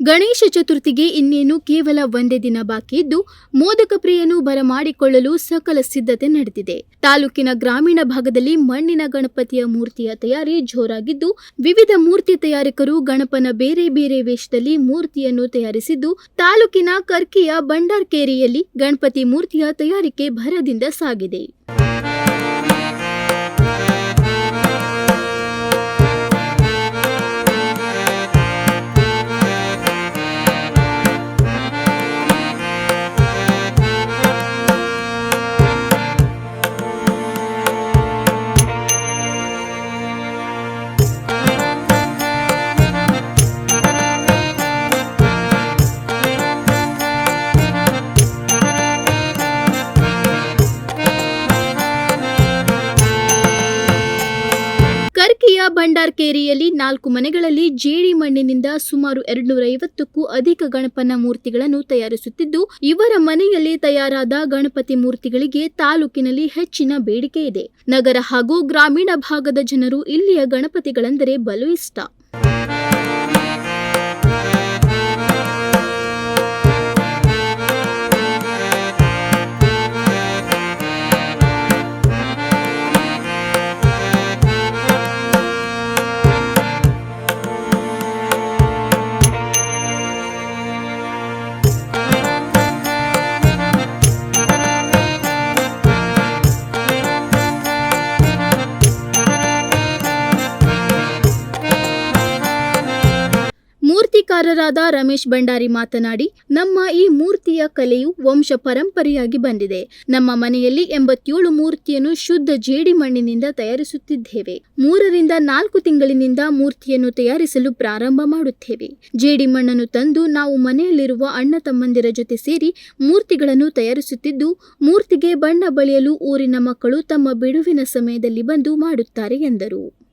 ಗಣೇಶ ಚತುರ್ಥಿಗೆ ಇನ್ನೇನು ಕೇವಲ ಒಂದೇ ದಿನ ಬಾಕಿ ಇದ್ದು ಮೋದಕ ಪ್ರಿಯನು ಬರಮಾಡಿಕೊಳ್ಳಲು ಸಕಲ ಸಿದ್ಧತೆ ನಡೆದಿದೆ. ತಾಲೂಕಿನ ಗ್ರಾಮೀಣ ಭಾಗದಲ್ಲಿ ಮಣ್ಣಿನ ಗಣಪತಿಯ ಮೂರ್ತಿಯ ತಯಾರಿ ಜೋರಾಗಿದ್ದು, ವಿವಿಧ ಮೂರ್ತಿ ತಯಾರಕರು ಗಣಪನ ಬೇರೆ ಬೇರೆ ವೇಷದಲ್ಲಿ ಮೂರ್ತಿಯನ್ನು ತಯಾರಿಸಿದ್ದು, ತಾಲೂಕಿನ ಕರ್ಕಿಯ ಬಂಡಾರ್ಕೇರಿಯಲ್ಲಿ ಗಣಪತಿ ಮೂರ್ತಿಯ ತಯಾರಿಕೆ ಭರದಿಂದ ಸಾಗಿದೆ. ಭಂಡಾರ್ಕೇರಿಯಲ್ಲಿ ನಾಲ್ಕು ಮನೆಗಳಲ್ಲಿ ಜೇಡಿ ಮಣ್ಣಿನಿಂದ ಸುಮಾರು ಎರಡುನೂರ ಐವತ್ತಕ್ಕೂ ಅಧಿಕ ಗಣಪನ ಮೂರ್ತಿಗಳನ್ನು ತಯಾರಿಸುತ್ತಿದ್ದು, ಇವರ ಮನೆಯಲ್ಲಿ ತಯಾರಾದ ಗಣಪತಿ ಮೂರ್ತಿಗಳಿಗೆ ತಾಲೂಕಿನಲ್ಲಿ ಹೆಚ್ಚಿನ ಬೇಡಿಕೆ ಇದೆ. ನಗರ ಹಾಗೂ ಗ್ರಾಮೀಣ ಭಾಗದ ಜನರು ಇಲ್ಲಿಯ ಗಣಪತಿಗಳೆಂದರೆ ಬಲು ಇಷ್ಟ. ಮೂರ್ತಿಕಾರರಾದ ರಮೇಶ್ ಭಂಡಾರಿ ಮಾತನಾಡಿ, ನಮ್ಮ ಈ ಮೂರ್ತಿಯ ಕಲೆಯು ವಂಶ ಪರಂಪರೆಯಾಗಿ ಬಂದಿದೆ. ನಮ್ಮ ಮನೆಯಲ್ಲಿ ಎಂಬತ್ತೇಳು ಮೂರ್ತಿಯನ್ನು ಶುದ್ಧ ಜೇಡಿ ಮಣ್ಣಿನಿಂದ ತಯಾರಿಸುತ್ತಿದ್ದೇವೆ. ಮೂರರಿಂದ ನಾಲ್ಕು ತಿಂಗಳಿನಿಂದ ಮೂರ್ತಿಯನ್ನು ತಯಾರಿಸಲು ಪ್ರಾರಂಭ ಮಾಡುತ್ತೇವೆ. ಜೇಡಿ ಮಣ್ಣನ್ನು ತಂದು ನಾವು ಮನೆಯಲ್ಲಿರುವ ಅಣ್ಣ ತಮ್ಮಂದಿರ ಜೊತೆ ಸೇರಿ ಮೂರ್ತಿಗಳನ್ನು ತಯಾರಿಸುತ್ತಿದ್ದು, ಮೂರ್ತಿಗೆ ಬಣ್ಣ ಬಳಿಯಲು ಊರಿನ ಮಕ್ಕಳು ತಮ್ಮ ಬಿಡುವಿನ ಸಮಯದಲ್ಲಿ ಬಂದು ಮಾಡುತ್ತಾರೆ ಎಂದರು.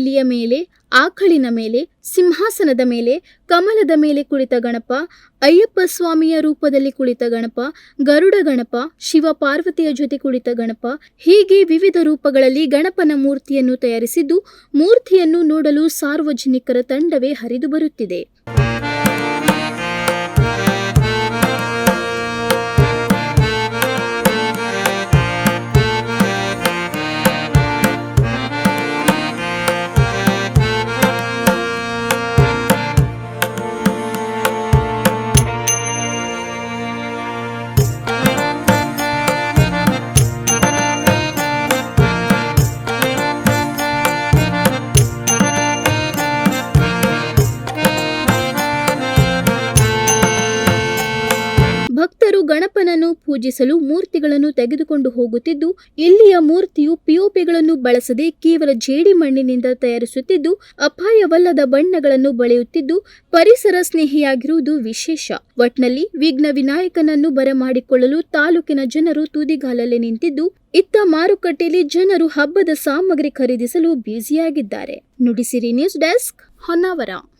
ಇಲಿಯ ಮೇಲೆ, ಆಕಳಿನ ಮೇಲೆ, ಸಿಂಹಾಸನದ ಮೇಲೆ, ಕಮಲದ ಮೇಲೆ ಕುಳಿತ ಗಣಪ, ಅಯ್ಯಪ್ಪ ಸ್ವಾಮಿಯ ರೂಪದಲ್ಲಿ ಕುಳಿತ ಗಣಪ, ಗರುಡ ಗಣಪ, ಶಿವ ಪಾರ್ವತಿಯ ಜೊತೆ ಕುಳಿತ ಗಣಪ, ಹೀಗೆ ವಿವಿಧ ರೂಪಗಳಲ್ಲಿ ಗಣಪನ ಮೂರ್ತಿಯನ್ನು ತಯಾರಿಸಿದ್ದು, ಮೂರ್ತಿಯನ್ನು ನೋಡಲು ಸಾರ್ವಜನಿಕರ ತಂಡವೇ ಹರಿದು ಬರುತ್ತಿದೆ. ಗಣಪನನ್ನು ಪೂಜಿಸಲು ಮೂರ್ತಿಗಳನ್ನು ತೆಗೆದುಕೊಂಡು ಹೋಗುತ್ತಿದ್ದು, ಇಲ್ಲಿಯ ಮೂರ್ತಿಯು ಪಿಒಪಿಗಳನ್ನು ಬಳಸದೆ ಕೇವಲ ಜೇಡಿ ಮಣ್ಣಿನಿಂದ ತಯಾರಿಸುತ್ತಿದ್ದು, ಅಪಾಯವಲ್ಲದ ಬಣ್ಣಗಳನ್ನು ಬಳೆಯುತ್ತಿದ್ದು, ಪರಿಸರ ಸ್ನೇಹಿಯಾಗಿರುವುದು ವಿಶೇಷ. ಒಟ್ನಲ್ಲಿ ವಿಘ್ನ ವಿನಾಯಕನನ್ನು ಬರಮಾಡಿಕೊಳ್ಳಲು ತಾಲೂಕಿನ ಜನರು ತುದಿಗಾಲಲ್ಲಿ ನಿಂತಿದ್ದು, ಇತ್ತ ಮಾರುಕಟ್ಟೆಯಲ್ಲಿ ಜನರು ಹಬ್ಬದ ಸಾಮಗ್ರಿ ಖರೀದಿಸಲು ಬ್ಯುಸಿಯಾಗಿದ್ದಾರೆ. Nudisiri news desk Honnavar.